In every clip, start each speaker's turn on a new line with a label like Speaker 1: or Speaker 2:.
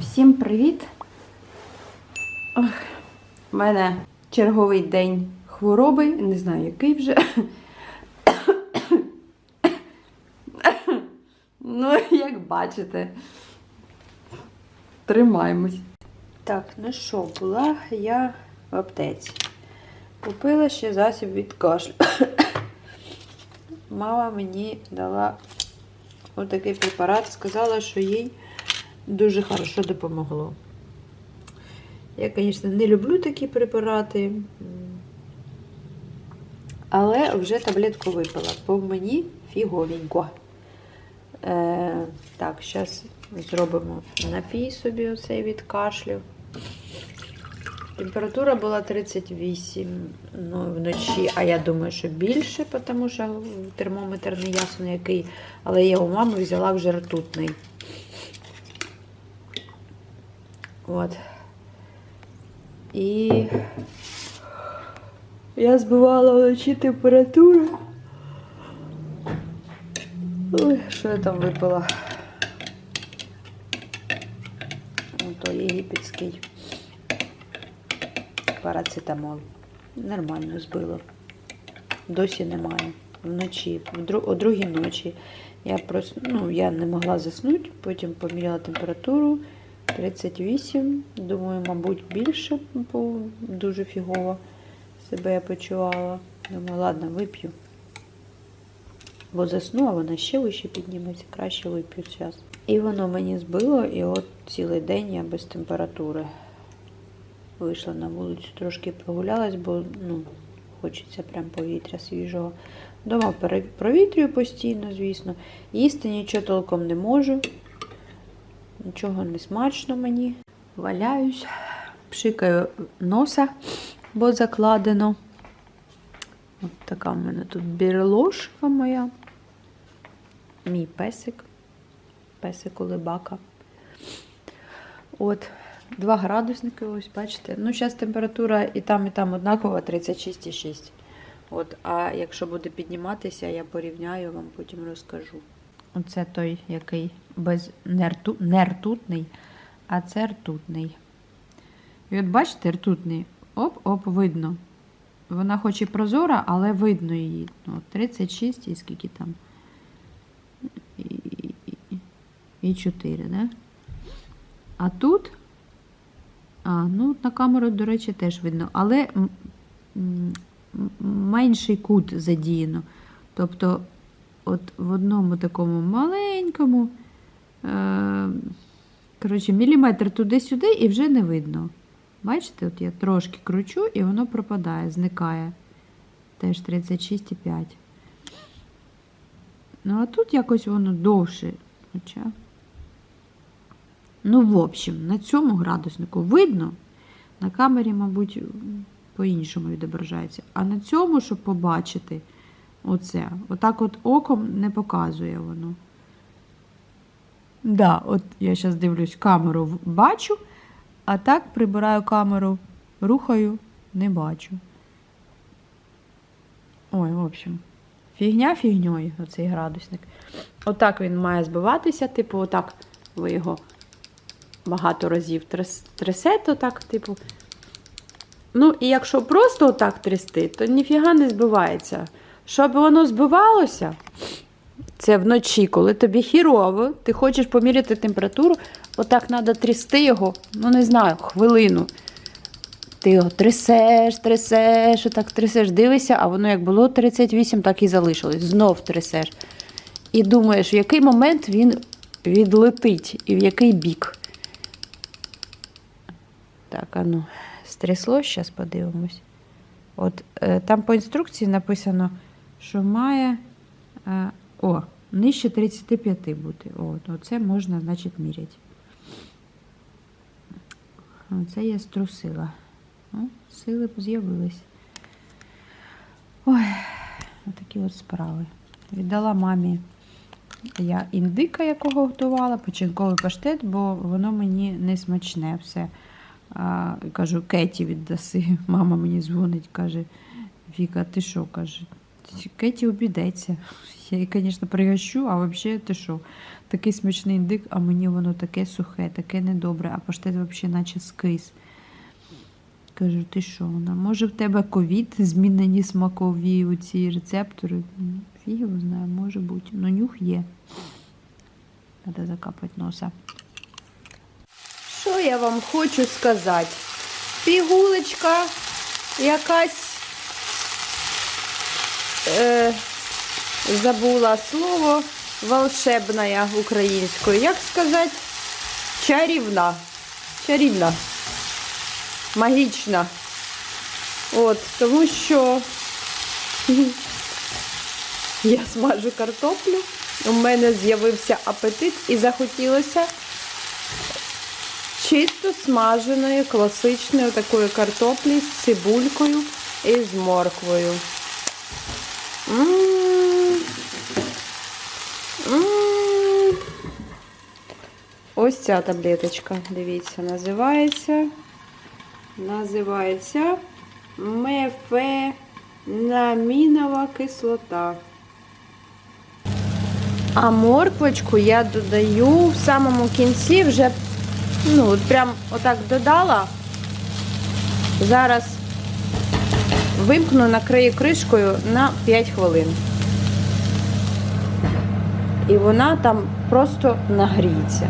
Speaker 1: Всім привіт! Ох, у мене черговий день хвороби, не знаю, який вже. Ну, як бачите, тримаємось. Так, ну що, була я в аптеці. Купила ще засіб від кашлю. Мама мені дала отакий препарат, сказала, що їй дуже хорошо допомогло. Я, звісно, не люблю такі препарати, але вже таблетку випила, бо мені фіговенько. Е, так, зараз зробимо напій собі оцей від кашлю. Температура була 38 ну, вночі, а я думаю, що більше, тому що термометр не ясно який. Але я у мами взяла вже ртутний. От. І я збивала вночі температуру. Ой, що я там випила? Ото єгипетський парацетамол. Нормально збило. Досі немає. Вночі, о другій ночі. Я просто, ну, я не могла заснути, потім поміряла температуру 38. Думаю, мабуть, більше, бо дуже фігово себе я почувала. Думаю, ладно, вип'ю. Бо засну, а вона ще вище підніметься, краще вип'ю зараз. І воно мені збило, і от цілий день я без температури. Вийшла на вулицю, трошки прогулялась, бо ну, хочеться прям повітря свіжого. Дома провітрюю постійно, звісно. Їсти нічого толком не можу. Нічого не смачно мені. Валяюсь, пшикаю носа, бо закладено. От така в мене тут бірложка моя. Мій песик. Песик улибака. От, 2 градусники, ось бачите. Ну, зараз температура і там, і там однакова 36,6. От, а якщо буде підніматися, я порівняю, вам потім розкажу. Оце той, який без нерту, нертутний, а це ртутний. І от бачите, ртутний. Оп-оп, видно. Вона хоч і прозора, але видно її. Ну, 36 і скільки там. І, і, і- і 4, да? А тут. А, ну, на камеру, до речі, теж видно. Але менший кут задіяно. Тобто, от в одному такому маленькому, е, коротше, міліметр туди-сюди і вже не видно. Бачите, от я трошки кручу і воно пропадає, зникає. Теж 36,5. Ну, а тут якось воно довше. Хоча. Ну, в общем, на цьому градуснику видно. На камері, мабуть, по-іншому відображається. А на цьому, щоб побачити, оце, отак от оком не показує воно. Да, от я зараз дивлюсь, камеру бачу, а так прибираю камеру, рухаю, не бачу. Ой, в общем, фігня фігньою, оцей градусник. Отак він має збиватися, типу, отак ви його багато разів тряс- трясете, отак, типу. Ну, і якщо просто отак трясти, то ніфіга не збивається. Щоб воно збивалося, це вночі, коли тобі хірово, ти хочеш поміряти температуру, отак треба трясти його, ну не знаю, хвилину. Ти його трясеш, трясеш, отак трясеш, дивишся, а воно як було 38, так і залишилось. Знов трясеш. І думаєш, в який момент він відлетить і в який бік. Так, а ну, стрясло, зараз подивимось. От е, там по інструкції написано, що має е, о, нижче 35 бути. От, оце можна, значить, міряти. Оце я струсила. О, сили з'явились. Ой, такі от справи. Віддала мамі я індика, якого готувала, печінковий паштет, бо воно мені не смачне все. А, кажу, Кеті віддаси. Мама мені дзвонить, каже, Віка, ти що? каже, Кеті обійдеться. Я її, звісно, пригощу, а взагалі ти що? Такий смачний індик, а мені воно таке сухе, таке недобре, а паштет взагалі наче скис. Кажу, ти що вона? Може в тебе ковід, змінені смакові у ці рецептори? Фіг його знає, може бути. Ну нюх є. Треба закапати носа. Що я вам хочу сказати? Пігулечка якась е, забула слово волшебная українською. Як сказати? Чарівна. Чарівна. Магічна. От, тому що я смажу картоплю, у мене з'явився апетит і захотілося чисто смаженої, класичної такої картоплі з цибулькою і з морквою. Ось ця таблеточка, дивіться, називається. Називається мефенамінова кислота. А морквочку я додаю в самому кінці вже, ну, от прям отак додала. Зараз вимкну, накрию кришкою на 5 хвилин. І вона там просто нагріється.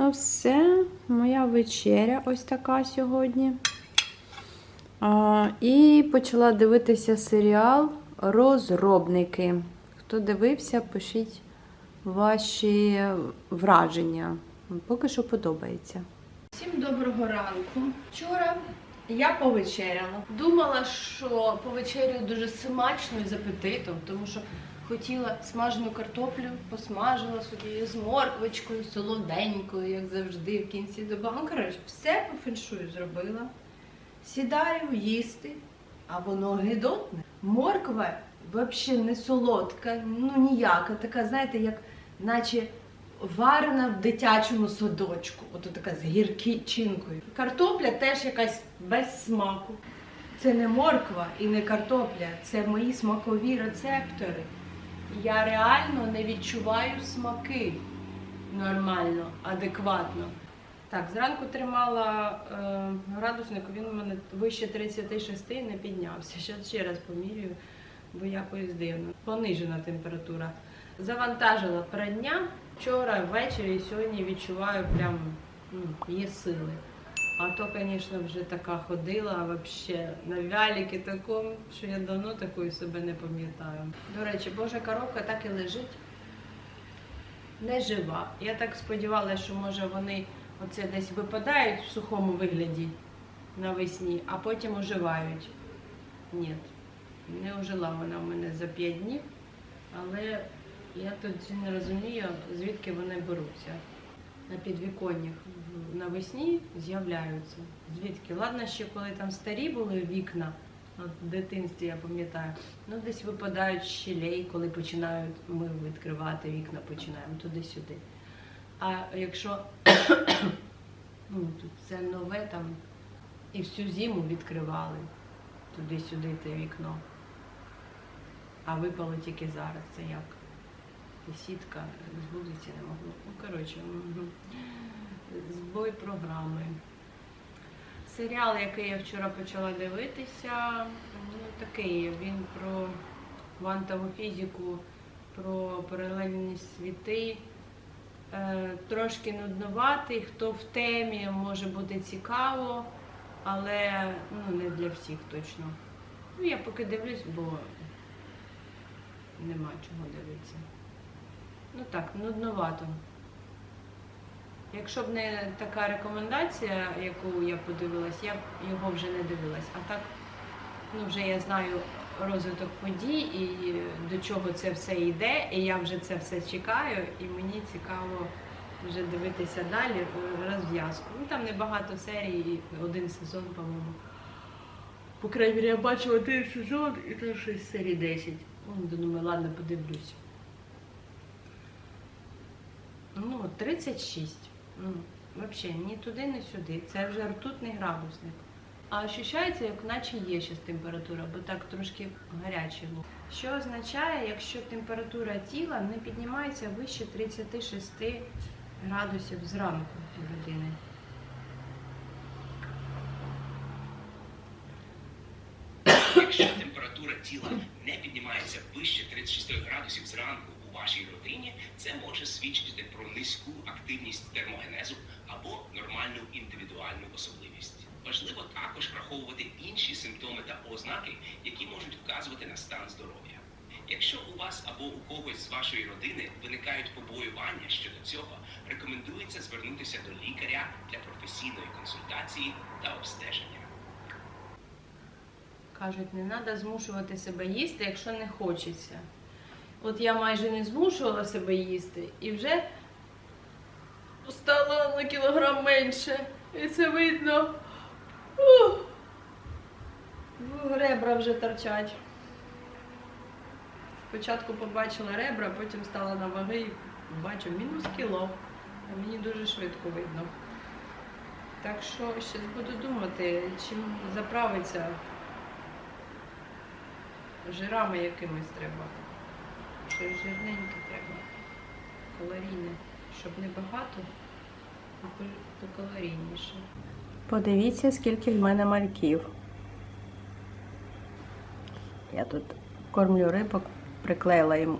Speaker 1: Ну, все, моя вечеря ось така сьогодні. А, і почала дивитися серіал Розробники. Хто дивився, пишіть ваші враження. Поки що подобається.
Speaker 2: Всім доброго ранку. Вчора я повечеряла. Думала, що повечерю дуже смачно і з апетитом, тому що хотіла смажену картоплю, посмажила собі з морквочкою, солоденькою, як завжди, в кінці доба. Ну, коротше, все по феншую зробила. Сідаю їсти, а воно гидотне. Морква взагалі не солодка, ну ніяка, така, знаєте, як наче варена в дитячому садочку. Ото така з гіркичинкою. Картопля теж якась без смаку. Це не морква і не картопля, це мої смакові рецептори. Я реально не відчуваю смаки нормально, адекватно. Так, зранку тримала е, градусник, він у мене вище 36 не піднявся. Зараз ще раз помірюю, бо якось дивно. Понижена температура. Завантажила прання. Вчора ввечері і сьогодні відчуваю прям ну, є сили. А то, звісно, вже така ходила вообще на вяліки такому, що я давно такої себе не пам'ятаю. До речі, Божа коробка так і лежить. Не жива. Я так сподівалася, що може вони оце десь випадають в сухому вигляді навесні, а потім оживають. Ні, не ожила вона в мене за 5 днів, але я тоді не розумію, звідки вони беруться. На підвіконнях навесні з'являються. Звідки? Ладно, ще коли там старі були вікна, от в дитинстві я пам'ятаю, ну десь випадають щелей, коли починають ми відкривати вікна, починаємо туди-сюди. А якщо ну, це нове там і всю зиму відкривали туди-сюди те вікно. А випало тільки зараз. Це як? І сітка з не могло. Ну, коротше, збой програми. Серіал, який я вчора почала дивитися, ну такий він про квантову фізику, про паралельні світи. Е, трошки нудноватий, хто в темі може бути цікаво, але ну, не для всіх точно. Ну, я поки дивлюсь, бо нема чого дивитися. Ну так, нудновато. Якщо б не така рекомендація, яку я подивилась, я б його вже не дивилась. А так, ну вже я знаю розвиток подій і до чого це все йде, і я вже це все чекаю, і мені цікаво вже дивитися далі е, розв'язку. Ну там небагато серій, і один сезон, по-моєму. По крайній мірі, я бачу один сезон і то щось серій 10. Ну, думаю, ладно, подивлюсь. Ну, 36. Ну, взагалі, ні туди, ні сюди. Це вже ртутний градусник.
Speaker 1: а ощущається, як наче є ще температура, бо так трошки гаряче було. Що означає, якщо температура тіла не піднімається вище 36 градусів зранку у людини.
Speaker 3: Якщо температура тіла не піднімається вище 36 градусів зранку вашій родині, це може свідчити про низьку активність термогенезу або нормальну індивідуальну особливість. Важливо також враховувати інші симптоми та ознаки, які можуть вказувати на стан здоров'я. Якщо у вас або у когось з вашої родини виникають побоювання щодо цього, рекомендується звернутися до лікаря для професійної консультації та обстеження.
Speaker 1: Кажуть, не треба змушувати себе їсти, якщо не хочеться. От я майже не змушувала себе їсти і вже стало на кілограм менше. І це видно. Ух. Ну, Ребра вже торчать. Спочатку побачила ребра, потім стала на ваги і бачу мінус кіло. А мені дуже швидко видно. Так що зараз буду думати, чим заправиться жирами якимись треба. Щось жирненьке треба. Калорійне. Щоб не багато, а покалорійніше. Подивіться, скільки в мене мальків. Я тут кормлю рибок, приклеїла їм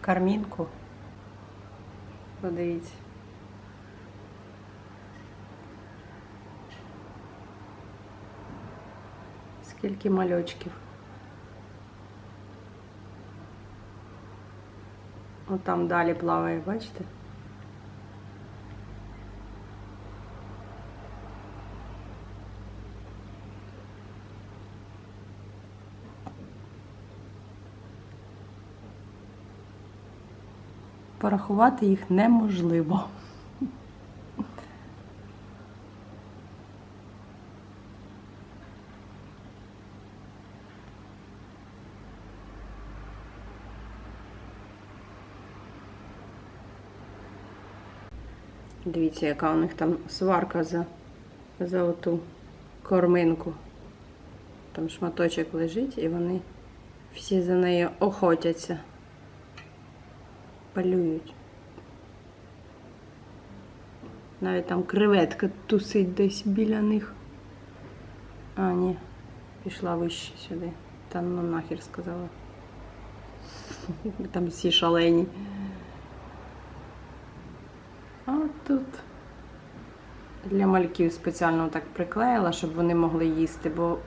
Speaker 1: кармінку. Подивіться. Скільки мальочків. От там далі плаває, бачите? Порахувати їх неможливо. Дивіться, яка у них там сварка за, за оту корминку. Там шматочок лежить і вони всі за нею охотяться. Полюють. Навіть там креветка тусить десь біля них. А, ні, пішла вище сюди. Та ну нахер сказала. Там всі шалені. А тут для мальків спеціально так приклеїла, щоб вони могли їсти, бо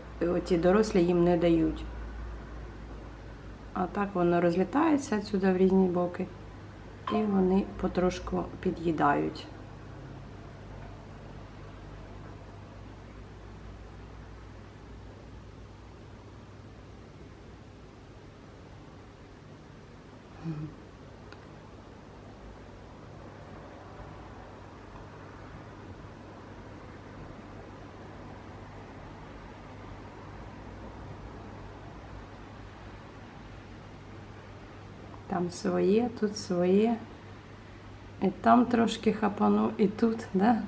Speaker 1: ті дорослі їм не дають. А так воно розлітається сюди в різні боки, і вони потрошку під'їдають. Там своє, тут своє. І там трошки хапану, і тут, да?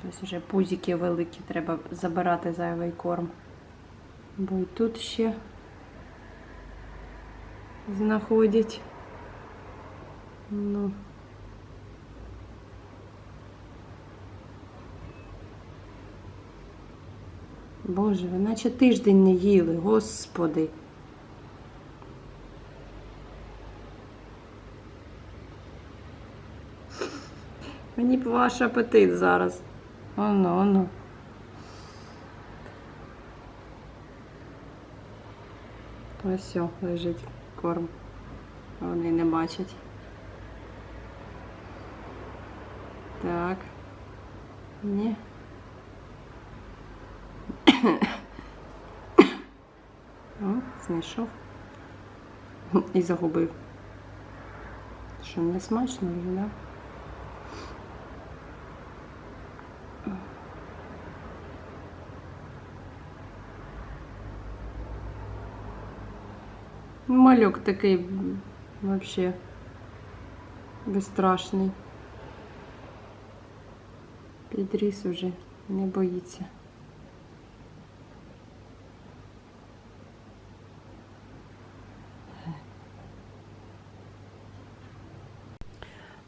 Speaker 1: Щось вже пузики великі, треба забирати зайвий корм. Бо і тут ще знаходять. Ну. Боже, ви наче тиждень не їли, господи. Мені б ваш апетит зараз. Оно, оно. Ось лежить корм. Вони не бачать. Так. Ні. О, знайшов. І загубив. Що не смачно да?
Speaker 2: Мальок такий взагалі безстрашний. Підріс уже, не боїться.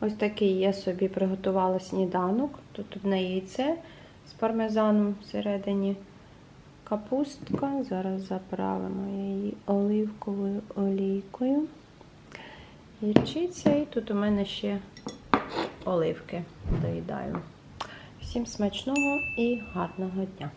Speaker 1: Ось такий я собі приготувала сніданок. Тут одне яйце з пармезаном всередині. Капустка. Зараз заправимо її оливковою олійкою. Гірчиця. І тут у мене ще оливки доїдаю. Всім смачного і гарного дня!